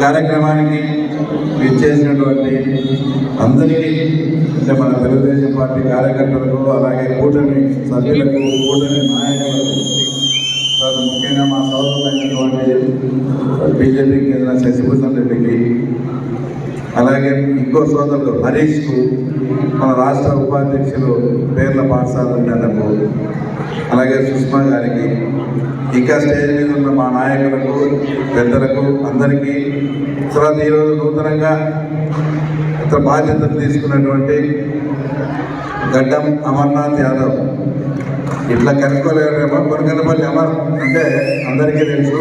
కార్యక్రమానికి విచ్చేసినటువంటి అందరికీ అంటే మన తెలుగుదేశం పార్టీ కార్యకర్తలకు అలాగే కూటమి సభ్యులకు కూటమి నాయకులకు ముఖ్యంగా మా సోదరులైనటువంటి బీజేపీకి చెందిన శశిభూషణ్ రెడ్డికి అలాగే ఇంకో సోదరుడు హరీష్కు మన రాష్ట్ర ఉపాధ్యక్షులు పేర్ల పాఠశాల నెలకు అలాగే సుష్మా గారికి ఇంకా స్టేజ్ మీద ఉన్న మా నాయకులకు పెద్దలకు అందరికీ తర్వాత ఈరోజు నూతనంగా ఇతర బాధ్యతలు తీసుకున్నటువంటి గడ్డం అమర్నాథ్ యాదవ్. ఇట్లా కనుక్కోలేరేమో కొనకనపల్లి అమర్ అంటే అందరికీ తెలుసు.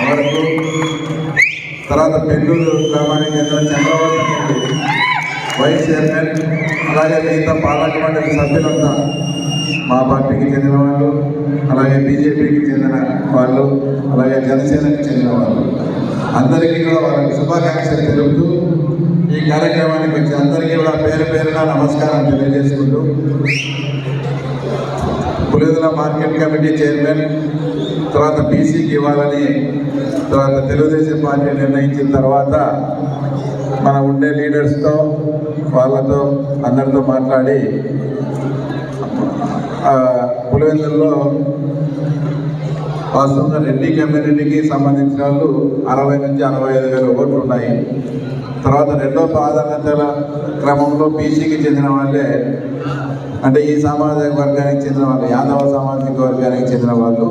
అమర్కు తర్వాత పెండూరు గ్రామానికి చెందిన చంద్రబాబు వైస్ చైర్మన్ అలాగే మిగతా పాలక మండలి సభ్యులంతా మా పార్టీకి చెందిన వాళ్ళు అలాగే బీజేపీకి చెందిన వాళ్ళు అలాగే జనసేనకి చెందిన వాళ్ళు. అందరికీ కూడా వాళ్ళకి శుభాకాంక్షలు తెలుపుతూ ఈ కార్యక్రమానికి వచ్చి అందరికీ కూడా పేరు పేరున నమస్కారం తెలియజేసుకుంటూ పులిదల మార్కెట్ కమిటీ చైర్మన్ తర్వాత బీసీకి ఇవ్వాలని తర్వాత తెలుగుదేశం పార్టీ నిర్ణయించిన తర్వాత మన ఉండే లీడర్స్తో వాళ్ళతో అందరితో మాట్లాడి పులివెందుల్లో వాస్తవంగా రెడ్డి కమ్యూనిటీకి సంబంధించిన వాళ్ళు అరవై నుంచి అరవై ఐదు వేల ఓట్లు ఉన్నాయి తర్వాత రెండో ప్రాధాన్యతల క్రమంలో బీసీకి చెందిన వాళ్ళే అంటే ఈ సామాజిక వర్గానికి చెందిన వాళ్ళు యాదవ సామాజిక వర్గానికి చెందిన వాళ్ళు.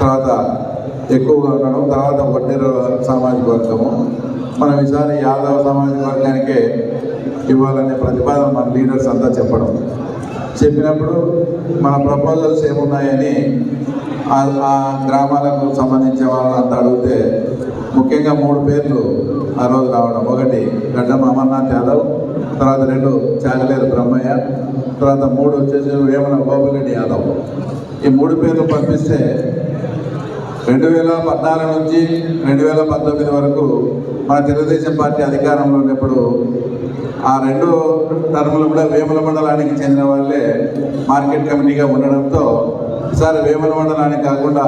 తర్వాత ఎక్కువగా ఉండడం తర్వాత వడ్డీర సామాజిక వర్గము. మనం ఈసారి యాదవ సామాజిక వర్గానికే ఇవ్వాలనే ప్రతిపాదన మన లీడర్స్ అంతా చెప్పడం. చెప్పినప్పుడు మన ప్రపోజల్స్ ఏమున్నాయని ఆ- ఆ గ్రామాలకు సంబంధించిన వాళ్ళంతా అడిగితే ముఖ్యంగా మూడు పేర్లు ఆ రోజు రావడం. ఒకటి గడ్డం అమర్నాథ్ యాదవ్ తర్వాత రెండు చాగలేరు బ్రహ్మయ్య తర్వాత మూడు వచ్చేసి వేమన గోపిరెడ్డి యాదవ్. ఈ మూడు పేర్లు పంపిస్తే రెండు వేల పద్నాలుగు నుంచి రెండు వేల పంతొమ్మిది వరకు మన తెలుగుదేశం పార్టీ అధికారంలో ఉన్నప్పుడు ఆ రెండు టర్ములు కూడా వేముల మండలానికి చెందిన వాళ్ళే మార్కెట్ కమిటీగా ఉండడంతో ఈసారి వేముల మండలానికి కాకుండా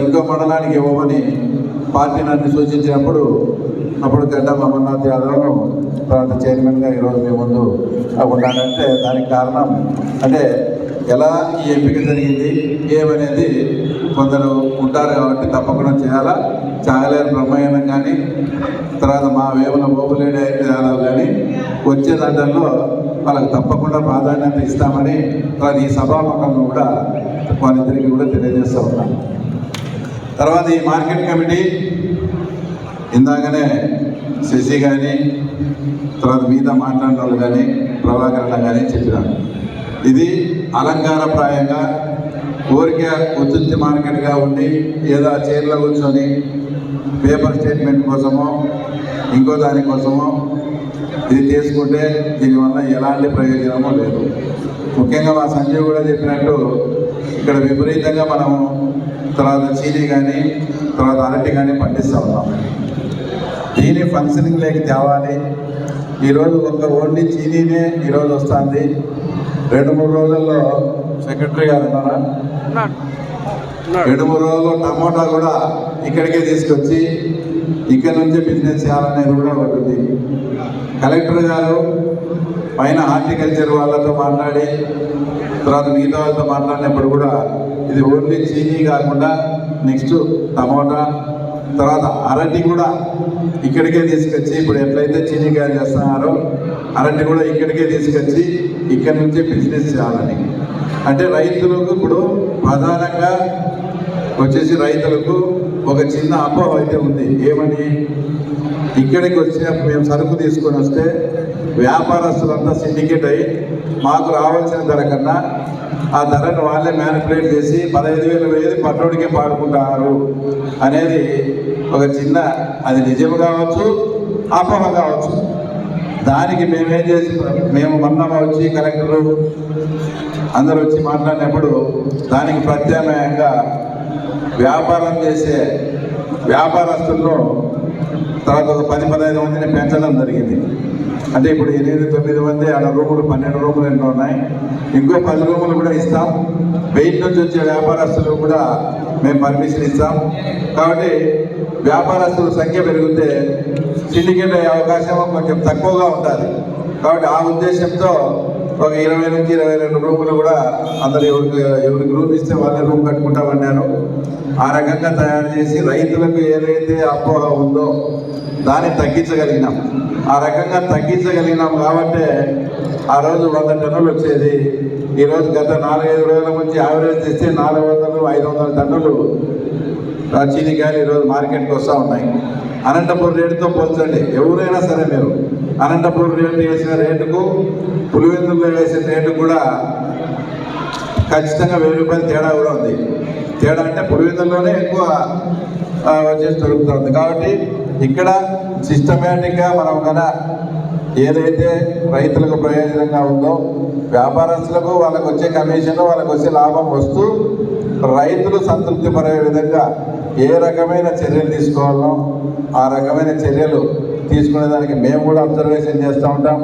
ఇంకో మండలానికి ఇవ్వమని పార్టీ నన్ను సూచించినప్పుడు అప్పుడు గడ్డం అమర్నాథ్ యాదవ్ను తర్వాత చైర్మన్గా ఈరోజు మీ ముందు ఉన్నాడంటే దానికి కారణం అంటే ఎలా ఈ ఎంపిక జరిగింది ఏమనేది కొందరు ఉంటారు కాబట్టి తప్పకుండా చేయాలా? చాగలేరు బ్రహ్మయ్యనం కానీ తర్వాత మా వేమన బోబులేడి యాదవ్ కానీ వచ్చే దాంట్లో వాళ్ళకి తప్పకుండా ప్రాధాన్యత ఇస్తామని తర్వాత ఈ సభాముఖంలో కూడా వాళ్ళిద్దరికి కూడా తెలియజేస్తూ ఉన్నాను. తర్వాత ఈ మార్కెట్ కమిటీ ఇందాకనే శశి కానీ తర్వాత మీద మాట్లాడిన వాళ్ళు కానీ ప్రభాకరణ కానీ చెప్పినారు. ఇది అలంకారప్రాయంగా ఊరికే ఉత్తి మార్కెట్గా ఉండి ఏదో చీరలో చైర్లో కూర్చొని పేపర్ స్టేట్మెంట్ కోసమో ఇంకో దానికోసమో ఇది తీసుకుంటే దీనివల్ల ఎలాంటి ప్రయోజనమూ లేదు. ముఖ్యంగా మా సంజయ్ కూడా చెప్పినట్టు ఇక్కడ విపరీతంగా మనము తర్వాత చీనీ కానీ తర్వాత అరటి కానీ పండిస్తూ ఉన్నాం. దీని ఫంక్షనింగ్ లేక తేవాలి. ఈరోజు ఒక ఓన్లీ చీనీనే ఈరోజు వస్తుంది. రెండు మూడు రోజుల్లో సెక్రటరీ గారు ఉన్నారా? రెండు మూడు రోజుల్లో టమోటా కూడా ఇక్కడికే తీసుకొచ్చి ఇక్కడ నుంచే బిజినెస్ చేయాలనేది కూడా ఉంటుంది కలెక్టర్ గారు పైన హార్టికల్చర్ వాళ్ళతో మాట్లాడి తర్వాత మిగతా వాళ్ళతో మాట్లాడినప్పుడు కూడా ఇది ఓన్లీ చీనీ కాకుండా నెక్స్ట్ టమోటా తర్వాత అరటి కూడా ఇక్కడికే తీసుకొచ్చి ఇప్పుడు ఎట్లయితే చీనీ చేస్తున్నారో అరటి కూడా ఇక్కడికే తీసుకొచ్చి ఇక్కడి నుంచే బిజినెస్ చేయాలని. అంటే రైతులకు ఇప్పుడు ప్రధానంగా వచ్చేసి రైతులకు ఒక చిన్న అపోహ అయితే ఉంది. ఏమని? ఇక్కడికి వచ్చే మేము సరుకు తీసుకొని వస్తే వ్యాపారస్తులంతా సిండికేట్ అయ్యి మాకు రావాల్సిన ధర కన్నా ఆ ధరను వాళ్ళే మ్యానిపులేట్ చేసి పదహైదు వేలు వేది పట్టోడికే పాడుకుంటారు అనేది ఒక చిన్న అది నిజం కావచ్చు అపోహ కావచ్చు. దానికి మేమేం చేసి మేము మొన్న వచ్చి కలెక్టరు అందరూ వచ్చి మాట్లాడినప్పుడు దానికి ప్రత్యామ్నాయంగా వ్యాపారం చేసే వ్యాపారస్తుల్లో తర్వాత ఒక పది పదహైదు మందిని పెంచడం జరిగింది. అంటే ఇప్పుడు ఎనిమిది తొమ్మిది మంది ఆడ రూములు పన్నెండు రూములు ఎన్నో ఉన్నాయి. ఇంకో పది రూములు కూడా ఇస్తాం. వెయిట్ నుంచి వచ్చే వ్యాపారస్తులకు కూడా మేము పర్మిషన్ ఇస్తాం. కాబట్టి వ్యాపారస్తుల సంఖ్య పెరిగితే సిండికేట్ అయ్యే అవకాశం కొంచెం తక్కువగా ఉంటుంది కాబట్టి ఆ ఉద్దేశంతో ఒక ఇరవై నుంచి ఇరవై రెండు రూములు కూడా అందరు ఎవరికి ఎవరికి రూమ్ ఇస్తే వాళ్ళే రూమ్ కట్టుకుంటామన్నాను ఆ రకంగా తయారు చేసి రైతులకు ఏదైతే అపోహ ఉందో దాన్ని తగ్గించగలిగినాం. ఆ రకంగా తగ్గించగలిగినాం కాబట్టి ఆ రోజు వంద టన్నులు వచ్చేది. ఈరోజు గత నాలుగైదు రోజుల నుంచి యావరేజ్ తెస్తే నాలుగు వందలు ఐదు వందల టన్నులు చీనికాయలు ఈరోజు మార్కెట్కి వస్తూ ఉన్నాయి. అనంతపూర్ రేటుతో పోల్చండి. ఎవరైనా సరే మీరు అనంతపూర్ రేటు వేసిన రేటుకు పులివెందుల్లో వేసిన రేటు కూడా ఖచ్చితంగా వెయ్యి రూపాయలు తేడా కూడా ఉంది. తేడా అంటే పులివెందుల్లోనే ఎక్కువ వచ్చేసి దొరుకుతుంది కాబట్టి ఇక్కడ సిస్టమేటిక్గా మనం కదా ఏదైతే రైతులకు ప్రయోజనంగా ఉందో వ్యాపారస్తులకు వాళ్ళకు వచ్చే కమిషన్ వాళ్ళకు వచ్చే లాభం వస్తూ రైతులు సంతృప్తి పడే విధంగా ఏ రకమైన చర్యలు తీసుకోవాలో ఆ రకమైన చర్యలు తీసుకునేదానికి మేము కూడా అబ్జర్వేషన్ చేస్తూ ఉంటాం.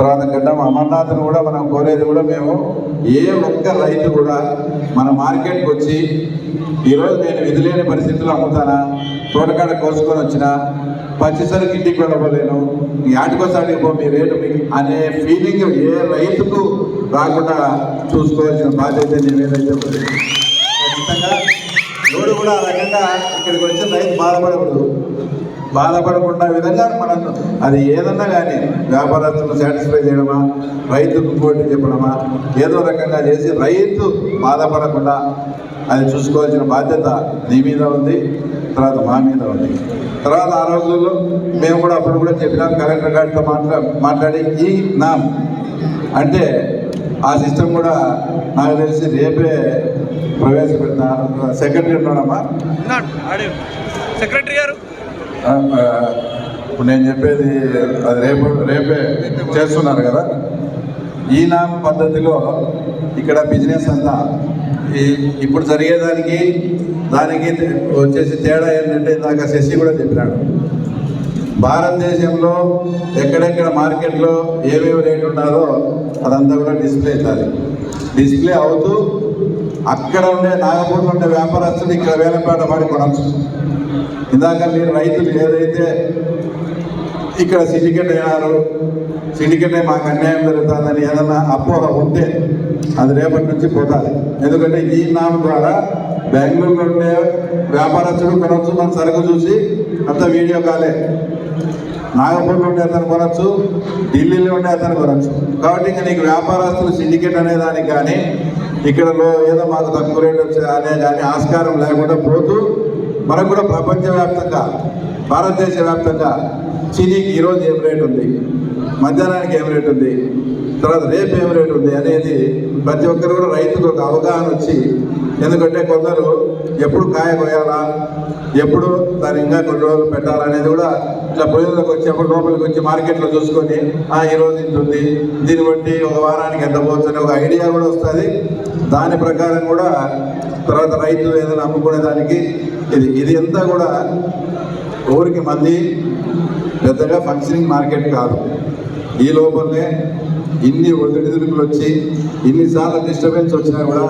తర్వాత గడ్డం అమర్నాథ్ని కూడా మనం కోరేది కూడా మేము ఏ ఒక్క రైతు కూడా మన మార్కెట్కి వచ్చి ఈరోజు నేను విధులేని పరిస్థితుల్లో అమ్ముతానా? తోటకాడ కోసుకొని వచ్చినా? పచ్చిసరికి ఇంటికి వెళ్ళవలేను ఈ ఆటికోసాటికి పో మీ రేటు అనే ఫీలింగ్ ఏ రైతుకు రాకుండా చూసుకోవాల్సిన బాధ్యత నేను ఖచ్చితంగా ఎవడు కూడా ఆ రకంగా ఇక్కడికి వచ్చిన రైతు బాధపడకూడదు. బాధపడకుండా విధంగా మనం అది ఏదన్నా కానీ వ్యాపారస్తులను సాటిస్ఫై చేయడమా? రైతుకు పోటీ చెప్పడమా? ఏదో రకంగా చేసి రైతు బాధపడకుండా అది చూసుకోవాల్సిన బాధ్యత నీ మీద ఉంది తర్వాత మా మీద ఉంది. తర్వాత ఆ రోజుల్లో మేము కూడా అప్పుడు కూడా చెప్పినాం కలెక్టర్ గారితో మాట్లా మాట్లాడి ఈ నా అంటే ఆ సిస్టమ్ కూడా నాకు తెలిసి రేపే ప్రవేశపెడతా సెక్రటరీ ఉన్నాడమ్మా? సెక్రటరీ గారు? ఇప్పుడు నేను చెప్పేది అది రేపు రేపే చేస్తున్నారు కదా? ఈ నామ పద్ధతిలో ఇక్కడ బిజినెస్ అంతా ఈ ఇప్పుడు జరిగేదానికి దానికి వచ్చేసి తేడా ఏంటంటే ఇందాక శశి కూడా చెప్పినాడు. భారతదేశంలో ఎక్కడెక్కడ మార్కెట్లో ఏమేమి రేటు ఉన్నారో అదంతా కూడా డిస్ప్లే అవుతుంది. డిస్ప్లే అవుతూ అక్కడ ఉండే నాగపూర్లో ఉండే వ్యాపారస్తులు ఇక్కడ వేలంపాట పడి కొనవచ్చు ఇందాక మీరు రైతులు ఏదైతే ఇక్కడ సిండికేట్ అయినారు సిండికేట్ అయి మాకు అన్యాయం జరుగుతుందని ఏదన్నా అపోహ ఉంటే అది రేపటి నుంచి పోతుంది. ఎందుకంటే ఈ నామ ద్వారా బెంగళూరులో ఉండే వ్యాపారస్తుడు కొనవచ్చు మన సరుకు చూసి అంత వీడియో కాలే. నాగపూర్లో ఉండే అతను కొనవచ్చు ఢిల్లీలో ఉండే అతను కొనవచ్చు కాబట్టి ఇంకా నీకు వ్యాపారస్తులు సిండికేట్ అనేదానికి కానీ ఇక్కడలో ఏదో మాకు తక్కువ రేట్ వచ్చే అనే కానీ ఆస్కారం లేకుండా పోతూ మనకు కూడా ప్రపంచవ్యాప్తంగా భారతదేశ వ్యాప్తంగా చీనీకి ఈరోజు ఏం రేట్ ఉంది? మధ్యాహ్నానికి ఏం రేట్ ఉంది? తర్వాత రేపు ఏం రేట్ ఉంది అనేది ప్రతి ఒక్కరు కూడా రైతుకు ఒక అవగాహన వచ్చి ఎందుకంటే కొందరు ఎప్పుడు కాయ కోయాలా ఎప్పుడు దాని ఇంకా కొన్ని రోజులు పెట్టాలనేది కూడా ఇట్లా పొయ్యిలోకి వచ్చేప్పుడు లోపలికి వచ్చి మార్కెట్లో చూసుకొని ఆ ఈ రోజు ఇంత ఉంది దీన్ని బట్టి ఒక వారానికి ఎంత పోవచ్చు అనే ఒక ఐడియా కూడా వస్తుంది. దాని ప్రకారం కూడా తర్వాత రైతు ఏదైనా అమ్ముకునే దానికి ఇది ఇది అంతా కూడా ఊరికి మంది పెద్దగా ఫంక్షనింగ్ మార్కెట్ కాదు. ఈ లోపలనే ఇన్ని ఒడిదుడుకులు వచ్చి ఇన్నిసార్లు డిస్టర్బెన్స్ వచ్చినా కూడా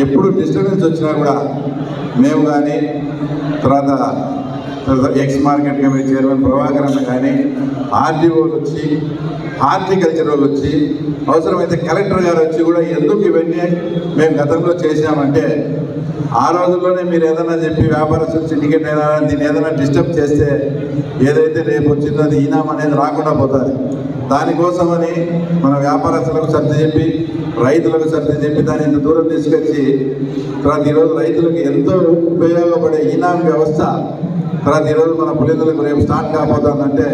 ఎప్పుడు డిస్టర్బెన్స్ వచ్చినా కూడా మేము కానీ తర్వాత ex market committee chairman Prabhakar అన్న కానీ ఆర్డీఓలు వచ్చి హార్టికల్చర్ వాళ్ళు వచ్చి అవసరమైతే కలెక్టర్ గారు వచ్చి కూడా ఎందుకు ఇవన్నీ మేము గతంలో చేసామంటే ఆ రోజుల్లోనే మీరు ఏదైనా చెప్పి వ్యాపారస్తులు సిండికేట్ అయినా దీన్ని ఏదైనా డిస్టర్బ్ చేస్తే ఏదైతే రేపు వచ్చిందో అది ఈనాం అనేది రాకుండా పోతుంది. దానికోసమని మన వ్యాపారస్తులకు సర్ది చెప్పి రైతులకు సర్ది చెప్పి దాన్ని ఇంత దూరం తీసుకొచ్చి తర్వాత ఈరోజు రైతులకు ఎంతో ఉపయోగపడే ఈనాం వ్యవస్థ తర్వాత ఈరోజు మన పులిందులకు రేపు స్టార్ట్ కాబోతుందంటే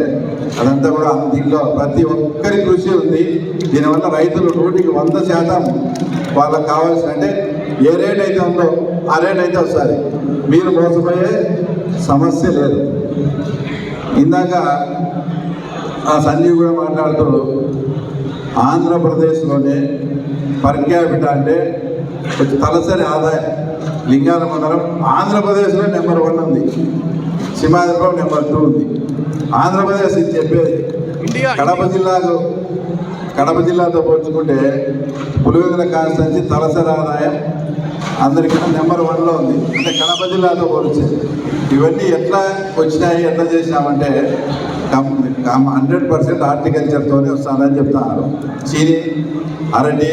అదంతా కూడా దీంట్లో ప్రతి ఒక్కరి కృషి ఉంది. దీనివల్ల రైతులు నూటికి వంద శాతం వాళ్ళకి కావాల్సిన అంటే ఏ రేట్ అయితే ఉందో ఆ రేట్ అయితే వస్తుంది మీరు మోసపోయే సమస్య లేదు. ఇందాక ఆ సంజీవ్ కూడా మాట్లాడుతూ ఆంధ్రప్రదేశ్లోనే పర్ క్యాపిటల్ అంటే కొంచెం తలసరి ఆదాయం లింగాల మండలం ఆంధ్రప్రదేశ్లో నెంబర్ వన్ ఉంది సింహాద్రిలో నెంబర్ టూ ఉంది. ఆంధ్రప్రదేశ్ ఇది చెప్పేది కడప జిల్లాకు కడప జిల్లాతో పోల్చుకుంటే పులివెందుల కాన్స్టెన్సీ తలసరి ఆదాయం అందరికన్నా నెంబర్ వన్లో ఉంది. అంటే కడప జిల్లాతో పోల్చి ఇవన్నీ ఎట్లా వచ్చినాయి ఎట్లా చేసినామంటే హండ్రెడ్ పర్సెంట్ హార్టికల్చర్తోనే వస్తానని చెప్తున్నారు. చీని అరటి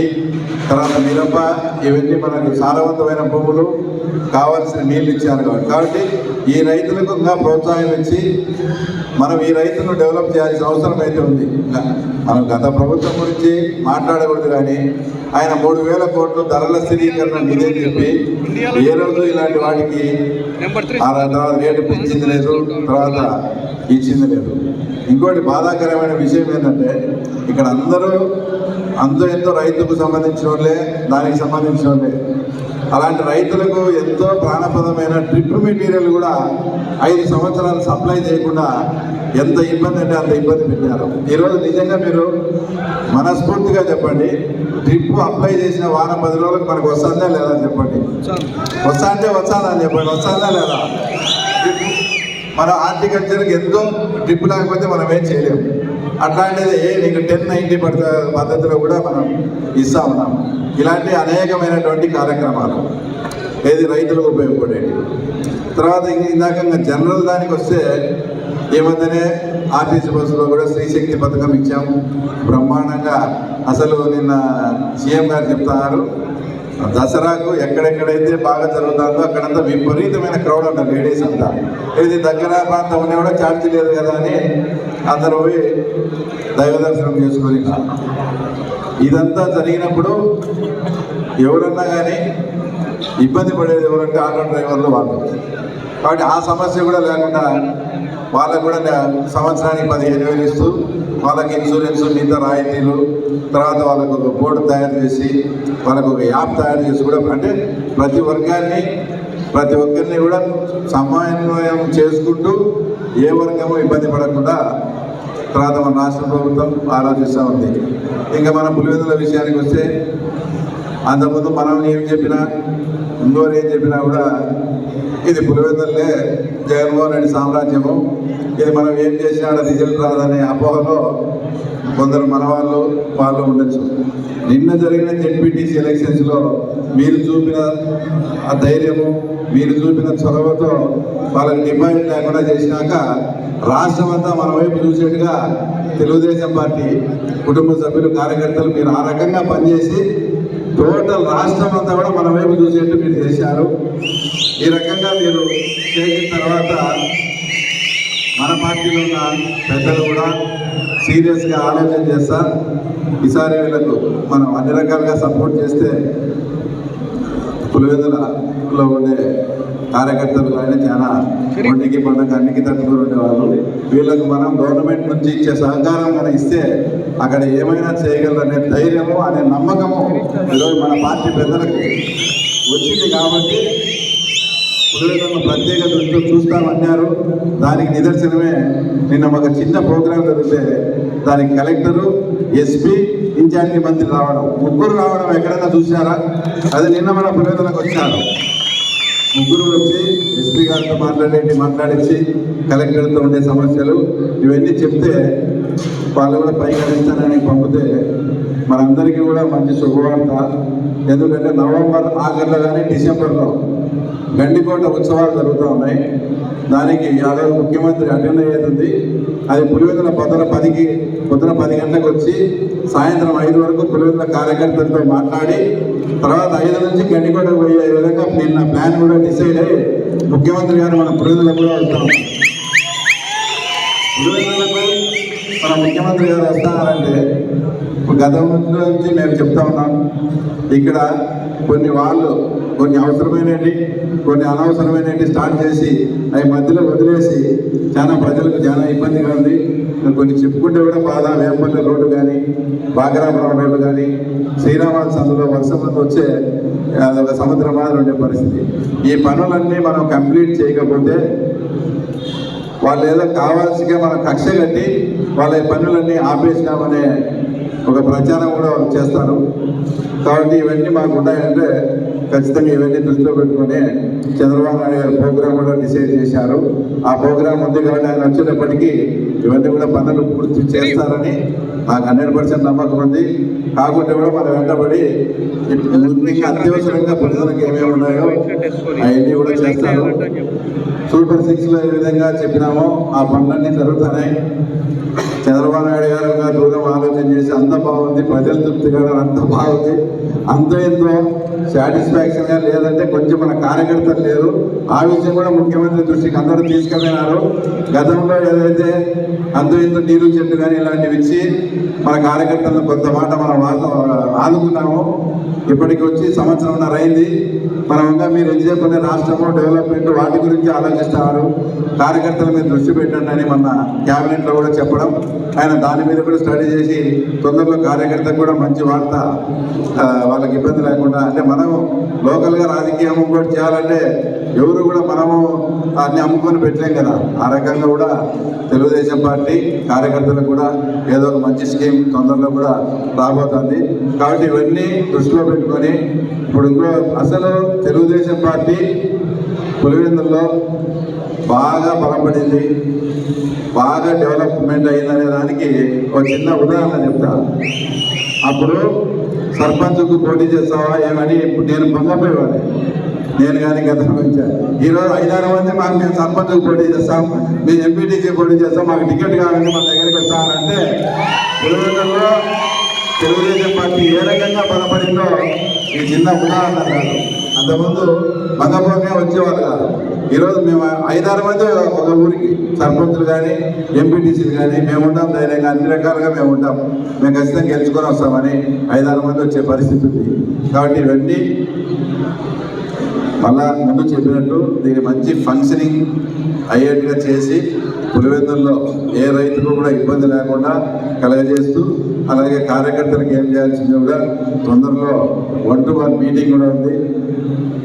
తర్వాత మిరప ఇవన్నీ మనకు సారవంతమైన భూములు కావాల్సిన నీళ్ళు ఇచ్చారు కాబట్టి. కాబట్టి ఈ రైతులకు ఇంకా ప్రోత్సాహం ఇచ్చి మనం ఈ రైతులను డెవలప్ చేయాల్సిన అవసరం అయితే ఉంది. మనం గత ప్రభుత్వం గురించి మాట్లాడకూడదు కానీ ఆయన మూడు వేల కోట్లు ధరల స్థిరీకరణ నిధి చెప్పి ఏ రోజు ఇలాంటి వాటికి తర్వాత రేటు పెంచింది లేదు. తర్వాత ఇచ్చింది లేదు. ఇంకోటి బాధాకరమైన విషయం ఏంటంటే ఇక్కడ అందరూ అంతో ఎంతో రైతుకు సంబంధించిన వాళ్ళే దానికి సంబంధించిన వాళ్ళే. అలాంటి రైతులకు ఎంతో ప్రాణప్రదమైన డ్రిప్ మెటీరియల్ కూడా ఐదు సంవత్సరాలు సప్లై చేయకుండా ఎంత ఇబ్బంది అంటే అంత ఇబ్బంది పెట్టారు. ఈరోజు నిజంగా మీరు మనస్ఫూర్తిగా చెప్పండి డ్రిప్ అప్లై చేసిన వారం పది రోజులకు మనకు వస్తుందా లేదా చెప్పండి. వస్తా అంటే వస్తాదా అని చెప్పండి వస్తాదా లేదా? మన హార్టికల్చర్కి ఎంతో డ్రిప్ లేకపోతే మనం ఏం చేయలేము అట్లాంటిది నీకు టెన్ నైంటీ పద్ధతిలో కూడా మనం ఇస్తా ఉన్నాం. ఇలాంటి అనేకమైనటువంటి కార్యక్రమాలు. ఏది రైతులకు ఉపయోగపడేవి తర్వాత ఇందాక జనరల్ దానికి వస్తే ఈ మధ్యనే ఆర్టీసీ బస్సులో కూడా స్త్రీశక్తి పథకం ఇచ్చాము. బ్రహ్మాండంగా అసలు నిన్న సీఎం గారు చెప్తున్నారు దసరాకు ఎక్కడెక్కడైతే బాగా జరుగుతుందో అక్కడంతా విపరీతమైన క్రౌడ్ ఉంటారు లేడీస్ అంతా. ఇది దగ్గర ప్రాంతం ఉన్నా కూడా ఛార్జ్ లేదు కదా అని అందరూ పోయి దైవ దర్శనం చేసుకొని ఇదంతా జరిగినప్పుడు ఎవరన్నా కానీ ఇబ్బంది పడేది ఎవరంటే ఆటో డ్రైవర్లు వాళ్ళు. కాబట్టి ఆ సమస్య కూడా లేకుండా వాళ్ళకు కూడా సంవత్సరానికి పదిహేను వేలు ఇస్తూ వాళ్ళకి ఇన్సూరెన్స్ మిగతా రాయితీలు తర్వాత వాళ్ళకు ఒక బోర్డు తయారు చేసి వాళ్ళకు ఒక యాప్ తయారు చేసి కూడా అంటే ప్రతి వర్గాన్ని ప్రతి ఒక్కరిని కూడా సమన్వయం చేసుకుంటూ ఏ వర్గము ఇబ్బంది పడకుండా తర్వాత మన రాష్ట్ర ప్రభుత్వం ఆలోచిస్తూ ఉంది. ఇంకా మన పులివెందుల విషయానికి వస్తే అంతకుముందు మనం ఏం చెప్పినా ఇంకోరు ఏం చెప్పినా కూడా ఇది పులివెందులే జగన్మోహన్ రెడ్డి సామ్రాజ్యము. ఇది మనం ఏం చేసినా రిజల్ట్ రాదనే అపోహలో కొందరు మన వాళ్ళు వాళ్ళు ఉండొచ్చు. నిన్న జరిగిన జెడ్పీటీసీ ఎలక్షన్స్లో మీరు చూపిన ఆ ధైర్యము మీరు చూపిన చొరవతో వాళ్ళని డిమాండ్ లేకుండా చేసినాక రాష్ట్రం అంతా మన వైపు చూసేట్టుగా తెలుగుదేశం పార్టీ కుటుంబ సభ్యులు కార్యకర్తలు మీరు ఆ రకంగా పనిచేసి టోటల్ రాష్ట్రం అంతా కూడా మన వైపు చూసేట్టు మీరు చేశారు. ఈ రకంగా మీరు చేసిన తర్వాత మన పార్టీలో ఉన్న పెద్దలు కూడా సీరియస్గా ఆలోచన చేస్తా ఈసారి వీళ్ళకు మనం అన్ని రకాలుగా సపోర్ట్ చేస్తే పులివెందులలో ఉండే కార్యకర్తలు కానీ చాలా ఒంటికి పండుగ అన్నికి తట్టుకుని ఉండేవాళ్ళు. వీళ్ళకు మనం గవర్నమెంట్ నుంచి ఇచ్చే సహకారం కానీ ఇస్తే అక్కడ ఏమైనా చేయగలరనే ధైర్యము అనే నమ్మకము ఈరోజు మన పార్టీ పెద్దలకు వచ్చింది కాబట్టి పులివెందులను ప్రత్యేక దృష్టిలో చూస్తామన్నారు దానికి నిదర్శనమే నిన్న ఒక చిన్న ప్రోగ్రాం జరిగితే దానికి కలెక్టరు ఎస్పీ ఇన్ఛార్జి మంత్రి రావడం. ముగ్గురు రావడం ఎక్కడైనా చూశారా? అది నిన్న మన పులివెందులకు వచ్చారు. ముగ్గురు వచ్చి ఎస్పీ గారితో మాట్లాడేటి మాట్లాడించి కలెక్టర్తో ఉండే సమస్యలు ఇవన్నీ చెప్తే వాళ్ళు కూడా పైకి పంపితే మనందరికీ కూడా మంచి శుభవార్త. ఎందుకంటే నవంబర్ ఆఖరిలో కానీ డిసెంబర్లో గండికోట ఉత్సవాలు జరుగుతూ ఉన్నాయి. దానికి యాదవ్ ముఖ్యమంత్రి అటెండ్ అయ్యేది. అది పులివెందుల పొద్దున పదికి పొద్దున పది గంటలకు వచ్చి సాయంత్రం ఐదు వరకు పులివెందుల కార్యకర్తలతో మాట్లాడి తర్వాత ఐదు నుంచి గండికోటకు పోయే విధంగా నిన్న ప్లాన్ కూడా డిసైడ్ అయ్యి ముఖ్యమంత్రి గారు మన పులివెందులకు కూడా వస్తాం పులివెందులకు మన ముఖ్యమంత్రి గారు వస్తారంటే గతం నుంచి నేను చెప్తా ఉన్నాం ఇక్కడ కొన్ని వాళ్ళు కొన్ని అవసరమైనవి కొన్ని అనవసరమైనవి స్టార్ట్ చేసి అవి మధ్యలో వదిలేసి చాలా ప్రజలకు చాలా ఇబ్బందిగా ఉంది. కొన్ని చెప్పుకుంటే కూడా బాధ వేపల్లి రోడ్డు కానీ బాగరాపురం రోడ్డు కానీ శ్రీరామాల సందులో వర్షం వచ్చే అదొక సముద్రం మాదిరి ఉండే పరిస్థితి. ఈ పనులన్నీ మనం కంప్లీట్ చేయకపోతే వాళ్ళు ఏదో కావాల్సిగా మనం కక్ష కట్టి వాళ్ళ పనులన్నీ ఆపేసినామనే ఒక ప్రచారం కూడా చేస్తారు. కాబట్టి ఇవన్నీ మాకు ఉన్నాయంటే ఖచ్చితంగా ఇవన్నీ దృష్టిలో పెట్టుకుని చంద్రబాబు నాయుడు గారు ప్రోగ్రామ్ కూడా డిసైడ్ చేశారు. ఆ ప్రోగ్రామ్ ఉంది కాబట్టి ఆయన వచ్చినప్పటికీ ఇవన్నీ కూడా పనులు పూర్తి చేస్తారని నాకు హండ్రెడ్ పర్సెంట్ నమ్మకం ఉంది. కాకుండా కూడా మనం వెంటబడి అత్యవసరంగా ప్రజలకు ఏమేమి ఉన్నాయో అవన్నీ కూడా చేస్తారు. సూపర్ సిక్స్లో ఏ విధంగా చెప్పినామో ఆ పనులన్నీ జరుగుతున్నాయి. చంద్రబాబు నాయుడు గారు దూరం ఆలోచన చేసి అంత బాగుంది ప్రజల తృప్తిగా అంత బాగుంది. అంత ఎంతో సాటిస్ఫాక్షన్గా లేదంటే కొంచెం మన కార్యకర్తలు లేరు. ఆ విషయం కూడా ముఖ్యమంత్రి దృష్టికి అందరూ తీసుకెళ్ళినారు గతంలో ఏదైతే అంత ఎంతో నీరు చెట్టు కానీ ఇలాంటివి ఇచ్చి మన కార్యకర్తలను కొంత మాట మనం ఆదుకున్నాము. ఇప్పటికి వచ్చి సంవత్సరంన్నర అయింది. పరంగా మీరు ఎంతసేపు రాష్ట్రంలో డెవలప్మెంట్ వాటి గురించి ఆలోచిస్తారు. కార్యకర్తల మీద దృష్టి పెట్టండి అని మన క్యాబినెట్లో కూడా చెప్పడం. ఆయన దాని మీద కూడా స్టడీ చేసి తొందరలో కార్యకర్తకు కూడా మంచి వార్త వాళ్ళకి ఇబ్బంది లేకుండా అంటే మనం లోకల్గా రాజకీయం కూడా చేయాలంటే ఎవరు కూడా మనము అన్ని అమ్ముకొని పెట్టలేం కదా. ఆ రకంగా కూడా తెలుగుదేశం పార్టీ కార్యకర్తలకు కూడా ఏదో ఒక మంచి స్కీమ్ తొందరలో కూడా రాబోతుంది. కాబట్టి ఇవన్నీ దృష్టిలో పెట్టుకొని ఇప్పుడు ఇంకో అసలు తెలుగుదేశం పార్టీ పులివెందుల్లో బాగా బలపడింది బాగా డెవలప్మెంట్ అయిందనే దానికి ఒక చిన్న ఉదాహరణ చెప్తా. అప్పుడు సర్పంచ్కు పోటీ చేస్తావా ఏమని ఇప్పుడు నేను పొంగపోయేవాడిని నేను కానీ గతం వచ్చా ఈరోజు ఐదారు మంది మాకు మేము సర్పంచ్కు పోటీ చేస్తాం మేము ఎంపీటీసీ పోటీ చేస్తాం మాకు టికెట్ కావాలని మన దగ్గరికి వస్తామంటే పులివెందుల్లో తెలుగుదేశం పార్టీ ఏ రకంగా బలపడిందో ఈ చిన్న ఉదాహరణ కాదు. అంతకుముందు మంగపూర్నే వచ్చేవాళ్ళు కాదు. ఈరోజు మేము ఐదారు మంది ఒక ఊరికి సర్పంచులు కానీ ఎంపీటీసీలు కానీ మేము ఉంటాం ధైర్యంగా అన్ని రకాలుగా మేము ఉంటాం. మేము ఖచ్చితంగా గెలుచుకొని వస్తామని ఐదారు మంది వచ్చే పరిస్థితి ఉంది. కాబట్టి ఇవన్నీ మళ్ళా ముందు చెప్పినట్టు దీన్ని మంచి ఫంక్షనింగ్ అయ్యేట్టుగా చేసి పులివెందుల్లో ఏ రైతుకు కూడా ఇబ్బంది లేకుండా కలగజేస్తూ అలాగే కార్యకర్తలకు ఏం చేయాల్సింది కూడా తొందరలో వన్ టు వన్ మీటింగ్ కూడా ఉంది.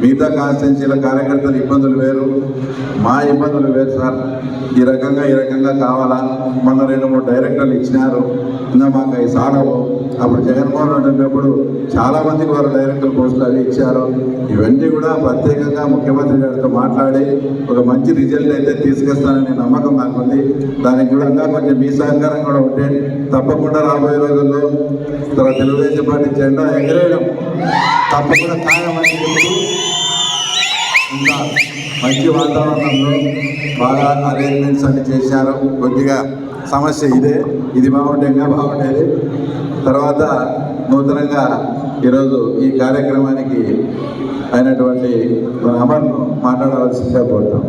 మిగతా కాన్స్టిట్యున్సీల కార్యకర్తల ఇబ్బందులు వేరు. మా ఇబ్బందులు వేరు సార్. ఈ రకంగా ఈ రకంగా కావాలా? మొన్న రెండు మూడు డైరెక్టర్లు ఇచ్చినారు. ఇంకా మాకు అవి సాగవు. అప్పుడు జగన్మోహన్ రెడ్డి ఉన్నప్పుడు చాలామందికి వారు డైరెక్టర్ పోస్టులు అవి ఇచ్చారు. ఇవన్నీ కూడా ప్రత్యేకంగా ముఖ్యమంత్రి గారితో మాట్లాడి ఒక మంచి రిజల్ట్ అయితే తీసుకొస్తానని నమ్మకం నాకు ఉంది దానికి కూడా ఇంకా కొంచెం మీ సహకారం కూడా ఉంటే తప్పకుండా రాబోయే రోజుల్లో తర్వాత తెలుగుదేశం పార్టీ జెండా ఎగరేయడం తప్పకుండా ఖాయమని చెప్తూ ఇంకా మంచి వాతావరణంలో బాగా అరేంజ్మెంట్స్ అన్ని చేశారు. కొద్దిగా సమస్య ఇదే. ఇది బాగుంటే ఇంకా బాగుండేది. తర్వాత నూతనంగా ఈరోజు ఈ కార్యక్రమానికి అయినటువంటి అమర్ను మాట్లాడవలసిందిగా కోరుతాం